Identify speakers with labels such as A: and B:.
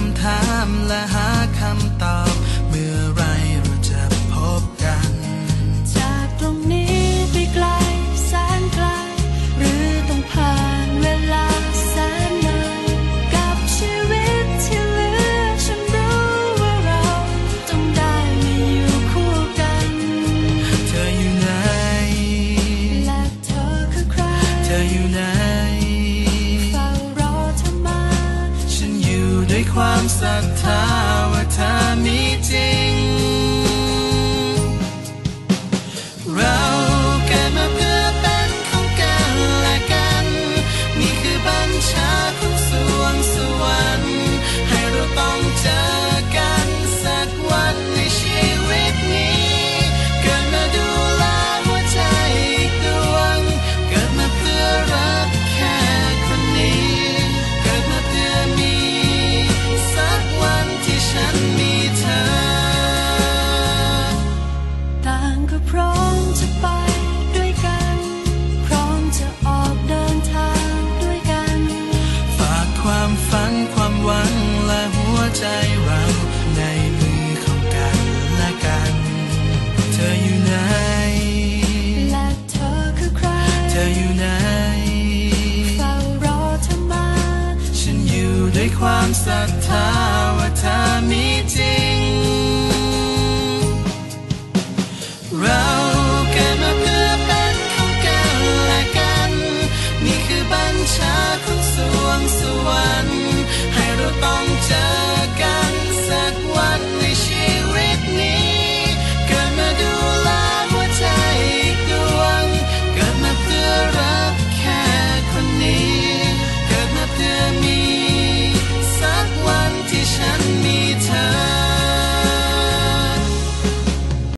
A: คำถามและหาคำตอบ ความศรัทธาว่าเธอมีจริง เราเกิดมาเพื่อเป็นของกันและกัน นี่คือบัญชา ความฝันความหวังและหัวใจเราในมือของกันและกัน เธออยู่ไหน
B: และเธอคือใคร
A: เธออยู่ไหนเฝ้
B: ารอเธอมา
A: ฉันอยู่ด้วยความศรัทธาว่าเธอมีจริง